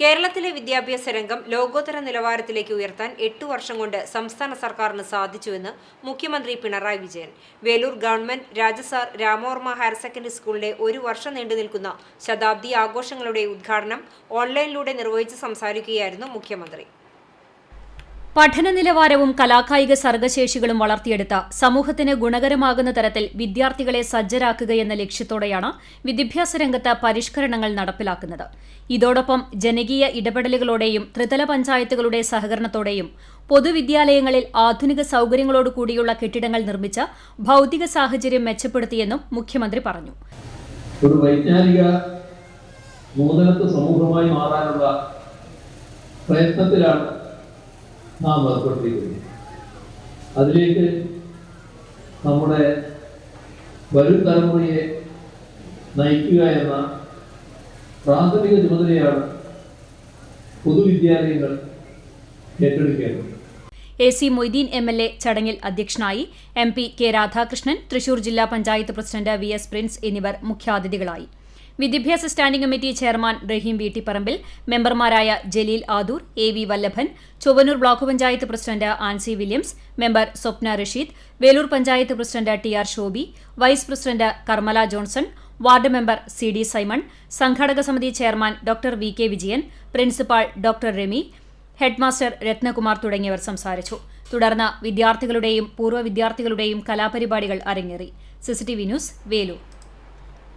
കേരളത്തിലെ വിദ്യാഭ്യാസ രംഗം ലോകോത്തര നിലവാരത്തിലേക്ക് ഉയർത്താൻ എട്ടു വർഷം കൊണ്ട് സംസ്ഥാന സർക്കാരിന് സാധിച്ചുവെന്ന് മുഖ്യമന്ത്രി Pinarayi Vijayan. Veloor government Rajasar Ramavarma higher secondary സ്കൂളിലെ ഒരു വർഷം നീണ്ടു നിൽക്കുന്ന ശതാബ്ദി ആഘോഷങ്ങളുടെ ഉദ്ഘാടനം ഓൺലൈനിലൂടെ നിർവഹിച്ച് സംസാരിക്കുകയായിരുന്നു മുഖ്യമന്ത്രി. പഠന നിലവാരവും കലാകായിക സർഗശേഷികളും വളർത്തിയെടുത്ത സമൂഹത്തിന് ഗുണകരമാകുന്ന തരത്തിൽ വിദ്യാർത്ഥികളെ സജ്ജരാക്കുകയെന്ന ലക്ഷ്യത്തോടെയാണ് വിദ്യാഭ്യാസ രംഗത്ത് പരിഷ്കരണങ്ങൾ നടപ്പിലാക്കുന്നത്. ഇതോടൊപ്പം ജനകീയ ഇടപെടലുകളോടെയും ത്രിതല പഞ്ചായത്തുകളുടെ സഹകരണത്തോടെയും പൊതുവിദ്യാലയങ്ങളിൽ ആധുനിക സൗകര്യങ്ങളോട് കൂടിയുള്ള കെട്ടിടങ്ങൾ നിർമ്മിച്ച ഭൗതിക സാഹചര്യം മെച്ചപ്പെടുത്തിയെന്നും മുഖ്യമന്ത്രി പറഞ്ഞു. ഒരു വൈജ്ഞാനിക നൂതനത്വ സമൂഹമായി മാറാനുള്ള പ്രയത്നത്തിലാണ് നാം ഏർപ്പെട്ടിരിക്കുന്നു അതിലേക്ക് നമ്മുടെ വരും തലമുറയെ നയിക്കുക എന്ന പ്രാഥമിക ചുമതലയാണ് പൊതുവിദ്യാലയങ്ങൾ ഏറ്റെടുക്കേണ്ടത്. A C Moideen M L A ചടങ്ങിൽ അധ്യക്ഷനായി M P K Radhakrishnan Thrissur ജില്ലാ panchayat president V S Prince എന്നിവർ മുഖ്യാതിഥികളായി. വിദ്യാഭ്യാസ standing committee chairman Rahim Veettipparambil മെമ്പർമാരായ Jaleel Adoor A V Vallabhan Chowwannur block panchayat president Ancy Williams member Swapna Rasheed Veloor panchayat president T R Shobi vice president Karmala Johnson ward member C D Simon സംഘാടക സമിതി chairman doctor V K Vijayan principal doctor Rami headmaster Ratnakumar തുടങ്ങിയവർ സംസാരിച്ചു. തുടർന്ന് വിദ്യാർത്ഥികളുടെയും പൂർവ വിദ്യാർത്ഥികളുടെയും കലാപരിപാടികൾ അരങ്ങേറി. CCTV news Veloor.